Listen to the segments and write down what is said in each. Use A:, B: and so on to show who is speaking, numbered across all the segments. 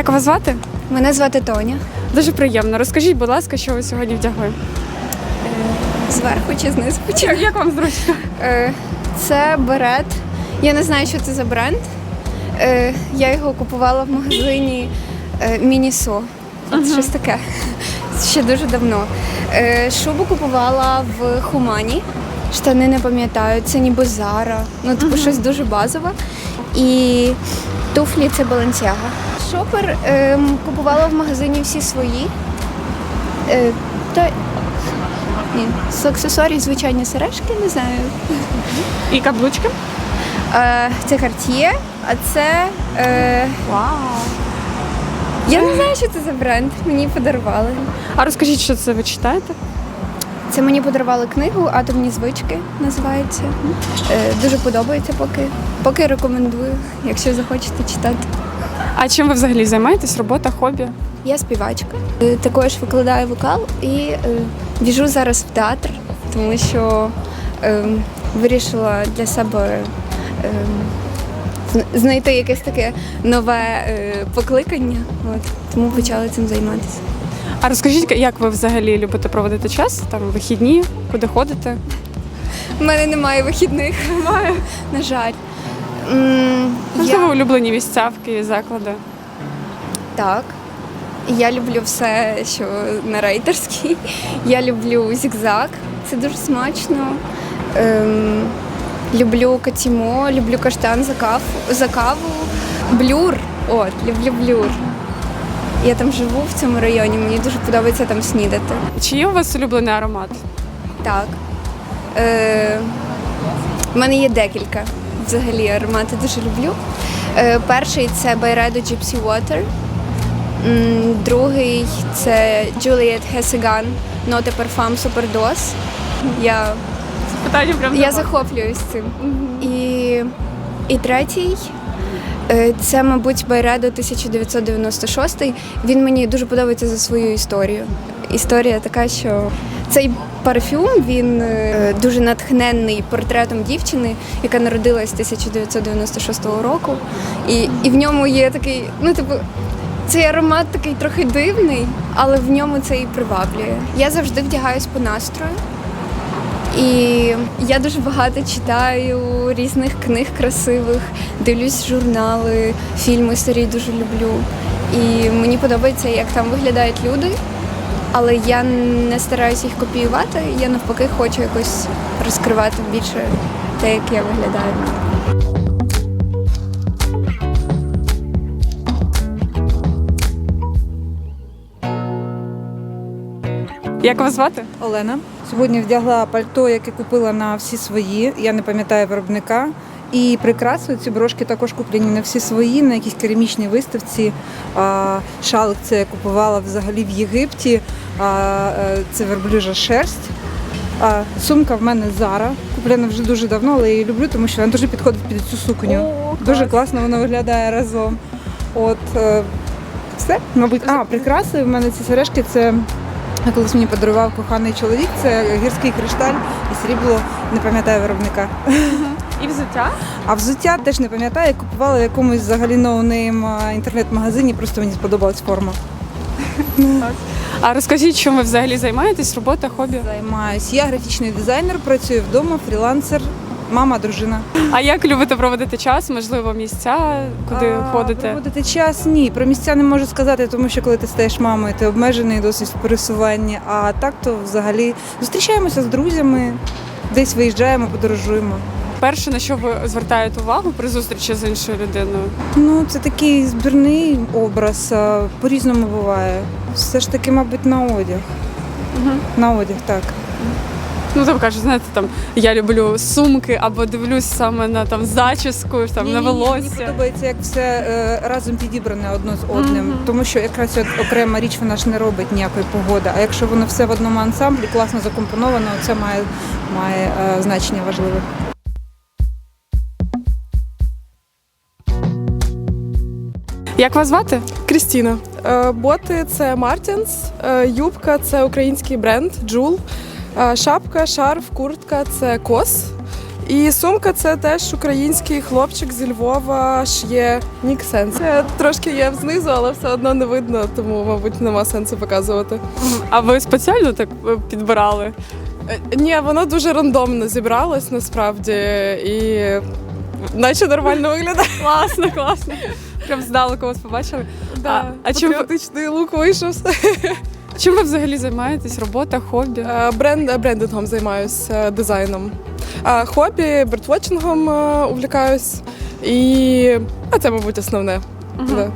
A: Як вас звати?
B: Мене звати Тоня.
A: Дуже приємно. Розкажіть, будь ласка, що ви сьогодні вдягли?
B: Зверху чи знизу?
A: Як, як вам зручно?
B: Е, Це берет. Я не знаю, що це за бренд. Е, Я його купувала в магазині е, Мінісо. От щось таке. Ще дуже давно. Е, Шубу купувала в Хумані. Штани не пам'ятаю, це ніби Зара. Ну, типу, щось дуже базове. І туфлі це Баленсіага. Шопер ем, купувала в магазині всі свої. Е, Та ні, з аксесуарів звичайні сережки, не знаю.
A: І каблучки?
B: Е, це Cartier, а це. Е,
A: Вау.
B: я не знаю, що це за бренд. Мені подарували.
A: А розкажіть, що це ви читаєте?
B: Це мені подарували книгу Атомні звички називається. Е, дуже подобається поки. Поки рекомендую, якщо захочете читати.
A: А чим ви взагалі займаєтесь? Робота, хобі?
B: Я співачка. Е, Також викладаю вокал і е, біжу зараз в театр, тому що е, вирішила для себе знайти якесь таке нове покликання. От, тому почала цим займатися.
A: А розкажіть, як ви взагалі любите проводити час? Там вихідні, куди ходите?
B: У мене немає вихідних. Немає. На жаль. М,
A: Можливо,
B: Я,
A: улюблені місця в Києві, заклади.
B: так. Я люблю все, що на рейтерській. Я люблю зігзаг. Це дуже смачно. Ем, люблю катімо, люблю каштан за каву, за каву. Блюр. От, люблю блюр. Я там живу в цьому районі, мені дуже подобається там снідати.
A: Чи є у вас улюблений аромат?
B: Так. Е, в мене є декілька взагалі аромати дуже люблю. Е, перший це Byredo Gypsy Water. Другий це Juliet Hessegan Note Parfum Superdose. Я,
A: Питання прям
B: я захоплююсь цим. І, і третій е, це, мабуть, Byredo 1996. Він мені дуже подобається за свою історію. Історія така, що цей парфюм він е, дуже натхненний портретом дівчини, яка народилась 1996 року. І, і в ньому є такий, ну, типу, цей аромат такий трохи дивний, але в ньому це і приваблює. Я завжди вдягаюсь по настрою. І я дуже багато читаю різних книг красивих, дивлюсь журнали, фільми старі дуже люблю. І мені подобається, як там виглядають люди, але я не стараюся їх копіювати. Я навпаки хочу якось розкривати більше те, як я виглядаю.
A: Як вас звати?
C: Олена. Сьогодні вдягла пальто, яке купила на всі свої. Я не пам'ятаю виробника. І прикраси ці брошки також куплені на всі свої, на якійсь керамічній виставці. Шалик це я купувала взагалі в Єгипті. Е, Це верблюжа шерсть. Сумка в мене Зара. Куплена вже дуже давно, але я її люблю, тому що вона дуже підходить під цю сукню.
A: О, клас.
C: Дуже класно вона виглядає разом. От е, все, мабуть, а прикраси в мене ці сережки це. Колись мені подарував коханий чоловік, це гірський кришталь і срібло, не пам'ятаю виробника.
A: І взуття?
C: А взуття теж не пам'ятаю, купувала в якомусь взагалі ноунейм інтернет-магазині, просто мені сподобалась форма.
A: А розкажіть, чим ви взагалі займаєтесь? Робота, хобі?
C: Займаюсь. Я графічний дизайнер, працюю вдома, фрілансер, мама, дружина.
A: А як любите проводити час? Можливо, місця, куди
C: А,
A: ходите?
C: Проводити час ні. Про місця не можу сказати, тому що коли ти стаєш мамою, ти обмежений досить в пересуванні. А так то взагалі зустрічаємося з друзями, десь виїжджаємо, подорожуємо.
A: Перше, на що ви звертаєте увагу при зустрічі з іншою людиною?
C: Ну, це такий збірний образ, по-різному буває. Все ж таки, мабуть, на одяг. На одяг, так.
A: Ну там кажуть, знаєте, там я люблю сумки або дивлюсь саме на там зачіску, там на
C: Ні, Мені подобається, як все е, разом підібране одно з одним. Тому що якраз от окрема річ вона ж не робить ніякої погоди. А якщо воно все в одному ансамблі, класно закомпоновано, це має, має е, значення важливе.
A: Як вас звати?
D: Крістіна. Е, Боти це Мартінс, е, юбка це український бренд Джул, е, шапка, шарф, куртка це кос. І сумка це теж український хлопчик зі Львова шє Нік Сенс. Це трошки є знизу, але все одно не видно, тому, мабуть, нема сенсу показувати.
A: А ви спеціально так підбирали?
D: Ні, воно дуже рандомно зібралось насправді і наче нормально виглядає.
A: Класно, класно. Прям здалеку вас побачили. А, а чим,
D: Патріотичний лук вийшов.
A: чим ви взагалі займаєтесь? Робота, хобі?
D: Е, Бренд, брендингом займаюся дизайном. А хобі бертвотчингом е, увлікаюсь. І а це, мабуть, основне.
A: Угу.
D: Да.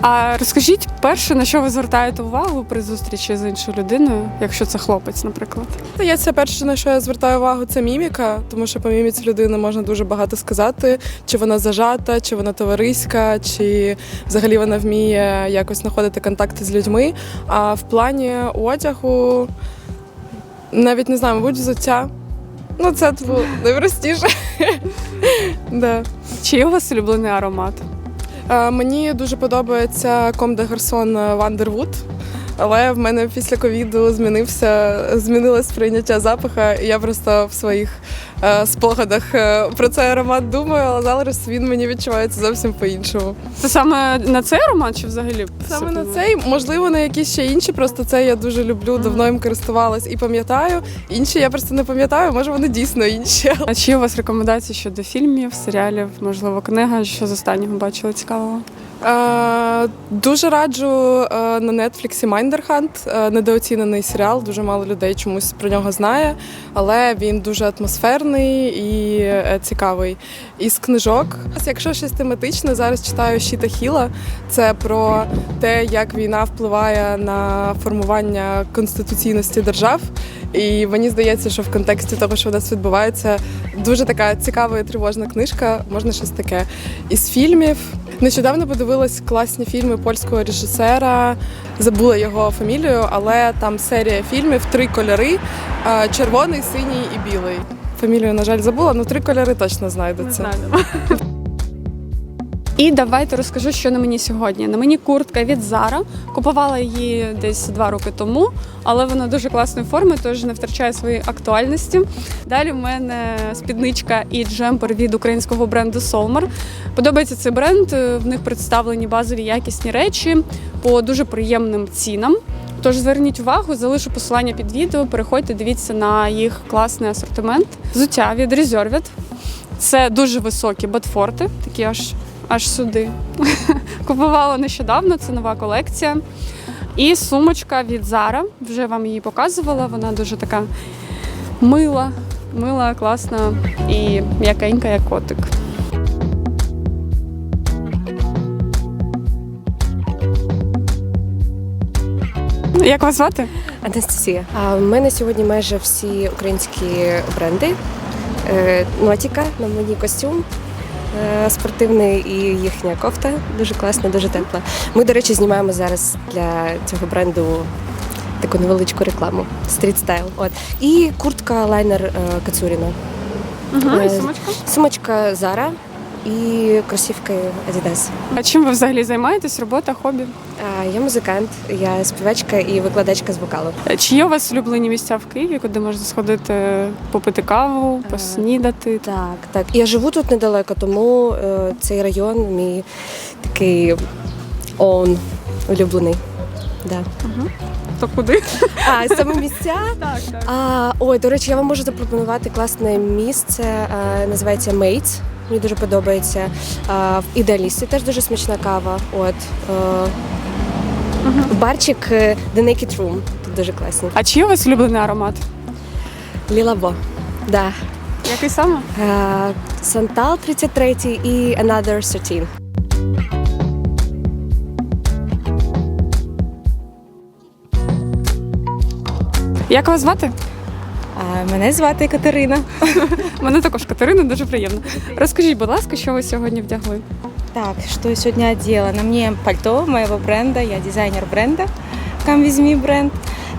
A: А розкажіть перше, на що ви звертаєте увагу при зустрічі з іншою людиною, якщо це хлопець, наприклад.
D: Здається, перше, на що я звертаю увагу, це міміка, тому що по міміці людини можна дуже багато сказати, чи вона зажата, чи вона товариська, чи взагалі вона вміє якось знаходити контакти з людьми. А в плані одягу навіть не знаю, мабуть, взуття. Ну, це найпростіше.
A: Чи є у вас улюблений аромат?
D: Е, Мені дуже подобається Ком де Гарсон Вандервуд. Але в мене після ковіду змінився, змінилось сприйняття запаха, і я просто в своїх е, спогадах е, про цей аромат думаю, але зараз він мені відчувається зовсім по-іншому.
A: Це саме на цей аромат чи взагалі?
D: Саме на цей, можливо, на якісь ще інші, просто це я дуже люблю, давно їм користувалась і пам'ятаю. Інші я просто не пам'ятаю, може вони дійсно інші.
A: А чи у вас рекомендації щодо фільмів, серіалів, можливо, книга, що з останнього бачили цікавого?
D: Е, дуже раджу е, на Нетфліксі Майндерхант. Недооцінений серіал. Дуже мало людей чомусь про нього знає, але він дуже атмосферний і е, цікавий. Із книжок, якщо щось тематичне, зараз читаю Щіта Хіла. Це про те, як війна впливає на формування конституційності держав. І мені здається, що в контексті того, що у нас відбувається, дуже така цікава і тривожна книжка. Можна щось таке. Із фільмів нещодавно подивилась класні фільми польського режисера. Забула його фамілію, але там серія фільмів три кольори: е, червоний, синій і білий. Фамілію, на жаль, забула, але три кольори точно знайдуться.
A: знайдемо. І давайте розкажу, що на мені сьогодні. На мені куртка від Zara. Купувала її десь два роки тому, але вона дуже класної форми, тож не втрачає своєї актуальності. Далі в мене спідничка і джемпер від українського бренду Solmar. Подобається цей бренд. В них представлені базові якісні речі по дуже приємним цінам. Тож зверніть увагу, залишу посилання під відео. Переходьте, дивіться на їх класний асортимент. Взуття від Reserved. Це дуже високі ботфорти, такі аж аж сюди. Купувала нещодавно, це нова колекція. І сумочка від Zara, вже вам її показувала. Вона дуже така мила, мила, класна і м'якенька, як котик. Як вас звати?
E: Анастасія. А в мене сьогодні майже всі українські бренди. Е, Нотіка на мені костюм спортивний і їхня кофта дуже класна, дуже тепла. Ми, до речі, знімаємо зараз для цього бренду таку невеличку рекламу стріт стайл. От і куртка лайнер е, Кацуріна.
A: Угу,
E: і
A: сумочка.
E: Сумочка Zara і кросівки Adidas.
A: А чим ви взагалі займаєтесь? Робота, хобі?
E: А, я музикант, я співачка і викладачка з вокалу.
A: Чи є у вас улюблені місця в Києві, куди можна сходити попити каву, поснідати?
E: Так, так. Я живу тут недалеко, тому е, цей район мій такий он улюблений. Да.
A: То куди?
E: А саме місця.
A: Так, так.
E: А, ой, до речі, я вам можу запропонувати класне місце. е, називається Mates. Мені дуже подобається. А, в ідеалісті теж дуже смачна кава. От е, барчик е, The Naked Room. Тут дуже класний.
A: А чи є у вас улюблений аромат?
E: Лілабо. Да.
A: Який саме?
E: Е, Сантал 33 і Another 13.
A: Як вас звати?
F: Мене звати Катерина.
A: Мене також Катерина, дуже приємно. Розкажіть, будь ласка, що ви сьогодні вдягли?
F: Так, что я сегодня одела? На мне пальто моего бренда, я дизайнер бренда, With бренд.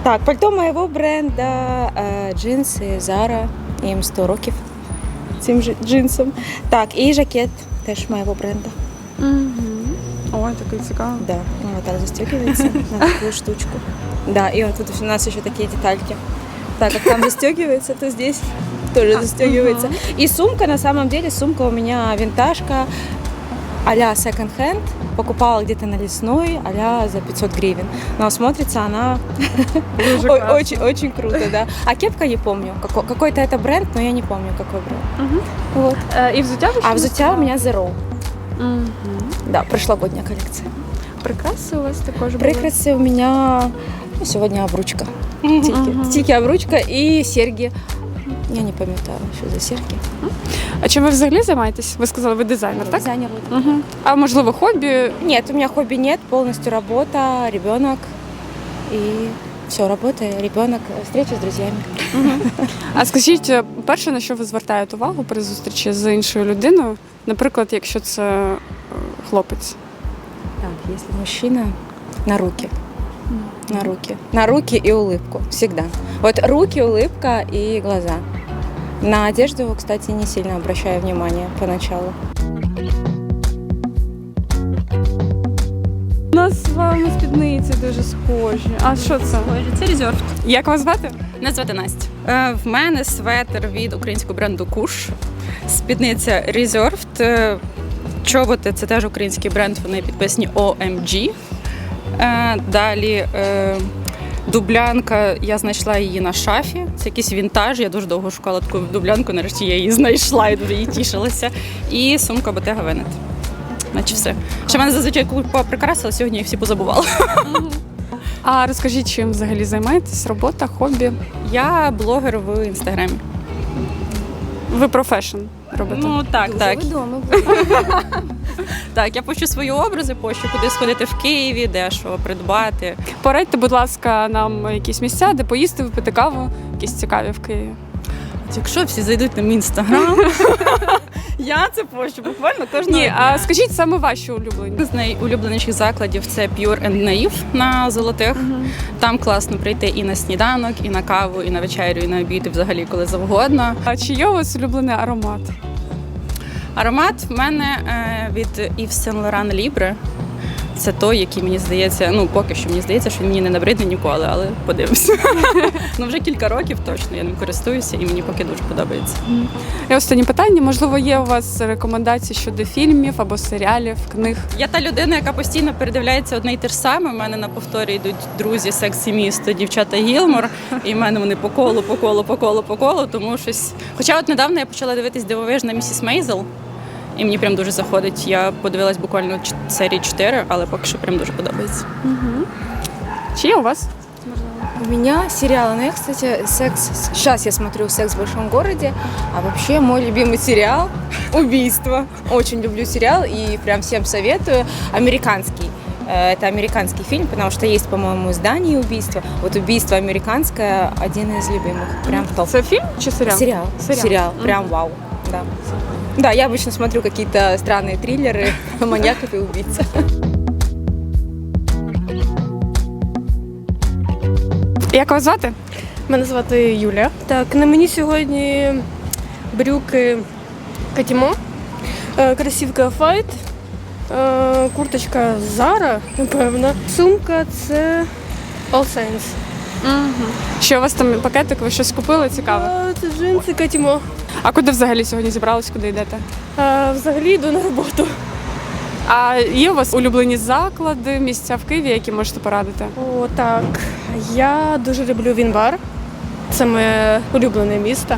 F: Так, пальто моего бренда, е, джинси Zara, їм 100 років цим же джинсом. Так, і жакет теж моего бренда.
A: Угу. Ой, такий цікавий.
F: Да, он вот так застегивается на такую штучку. Да, и вот тут у нас еще такие детальки. Так как там застегивается, то здесь тоже застегивается. И сумка, на самом деле, сумка у меня винтажка а-ля second-hand. Покупала где-то на лесной, а за 500 гривен. Но смотрится она о- очень, очень круто, да. А кепка не помню. Како- Какой-то это бренд, но я не помню, какой бренд.
A: Мгм.
F: Вот.
A: Е, І взуття
F: А взуття у меня Zero.
A: Мгм.
F: Да, прошлогодняя коллекция.
A: Прикраси у вас також були?
F: Прикрасы у меня сегодня обручка. Тільки, тільки обручка и серьги. Я не пам'ятаю, що за серьги.
A: А чим ви взагалі займаєтесь? Ви сказали, ви дизайнер, так?
F: Дизайнер.
A: Угу. А можливо, хобі?
F: Нет, у меня хобби нет, полностью работа, ребенок и все, работа, ребенок, встреча с друзьями.
A: А скажіть, е, перше, на що ви звертаєте увагу при зустрічі з іншою людиною? Наприклад, якщо це е, хлопець.
F: Так, если мужчина, на руки. На руки. На руки и улыбку. Всегда. Вот руки, улыбка и глаза. На одежду, кстати, не сильно обращаю внимание поначалу.
A: У нас з вами спідниці дуже схожі. А що це?
G: Це резерв.
A: Як вас звати?
G: Мене звати Настя. Е, В мене светр від українського бренду Куш. Спідниця Reserved. Е, Чоботи це теж український бренд, вони підписані OMG. Е, Далі е, дублянка, я знайшла її на шафі. Це якийсь вінтаж. Я дуже довго шукала таку дублянку, нарешті я її знайшла і дуже її тішилася. І сумка Bottega Veneta. Наче все. Ще в мене зазвичай купа прикрас, але сьогодні їх всі позабувала.
A: А розкажіть, чим взагалі займаєтесь? Робота, хобі?
G: Я блогер в інстаграмі.
A: Ви профешн робите?
G: Ну так, так.
F: Відомо.
G: Так, я пощу свої образи, пощу куди сходити в Києві, де що придбати.
A: Порадьте, будь ласка, нам якісь місця, де поїсти, випити каву, якісь цікаві в Києві.
G: Якщо всі зайдуть на мій інстаграм, я це пощу буквально кожного
A: Ні,
G: дня.
A: а скажіть саме ваші улюблені.
G: Один з найулюбленіших закладів це Pure and Naive на золотих. Там класно прийти і на сніданок, і на каву, і на вечерю, і на обід, і взагалі коли завгодно.
A: А чи є у вас улюблений аромат?
G: Аромат в мене е, від Yves Saint Laurent Libre. Це той, який мені здається, ну поки що мені здається, що він мені не набридне ніколи, але подивимося. ну вже кілька років точно я ним користуюся і мені поки дуже подобається.
A: І останнє питання. Можливо, є у вас рекомендації щодо фільмів або серіалів, книг?
G: Я та людина, яка постійно передивляється одне й те ж саме. У мене на повторі йдуть друзі, сексі місто, дівчата Гілмор. І в мене вони по колу, по колу, по колу, по колу. Тому щось. Хоча от недавно я почала дивитись дивовижна місіс Мейзел І мені прям дуже заходить. Я подивилась буквально ч- серії 4, але поки що прям дуже подобається.
A: Чи є у вас?
F: У меня сериал, ну я, кстати, секс... Сейчас я смотрю «Секс в большом городе», а вообще мой любимый сериал «Убийство». Очень люблю сериал и прям всем советую. Американский. Э, Это американский фильм, потому что есть, по-моему, издание «Убийство». Вот «Убийство» американское – один из любимых. Прям топ.
A: Це фільм чи серіал?
F: Сериал.
A: Сериал.
F: Сериал.
A: Мгм.
F: Прям вау. Да. Да, я обычно смотрю какие-то странные триллеры маньяков и убийц.
A: Як вас звати?
H: Мене звати Юля. Так, на мені сьогодні брюки Катімо, е, кросівка Fight, е, курточка Zara, напевно. Сумка це All Saints.
A: Що у вас там пакетик? Ви щось купили цікаве?
H: А, Це джинси Катімо.
A: А куди взагалі сьогодні зібрались? Куди йдете?
H: А, взагалі йду на роботу.
A: А є у вас улюблені заклади, місця в Києві, які можете порадити?
H: О, так. Я дуже люблю Вінбар. Це моє улюблене місто.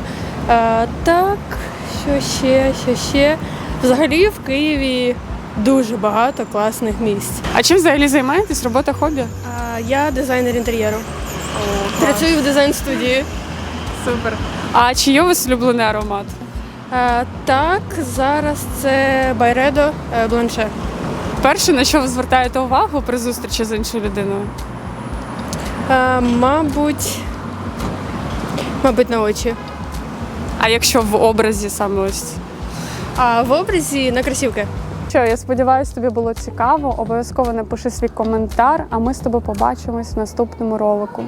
H: А, так, що ще, що ще. Взагалі в Києві дуже багато класних місць.
A: А чим взагалі займаєтесь? Робота хобі?
H: А, Я дизайнер інтер'єру. Працюю в дизайн-студії.
A: Супер. А чи є у вас улюблений аромат?
H: А, Так, зараз це Байредо е, Бланше.
A: Перше, на що ви звертаєте увагу при зустрічі з іншою людиною?
H: А, Мабуть, мабуть, на очі.
A: А якщо в образі саме ось?
H: А в образі на кросівки.
A: Що, я сподіваюся, тобі було цікаво. Обов'язково напиши свій коментар, а ми з тобою побачимось в наступному ролику.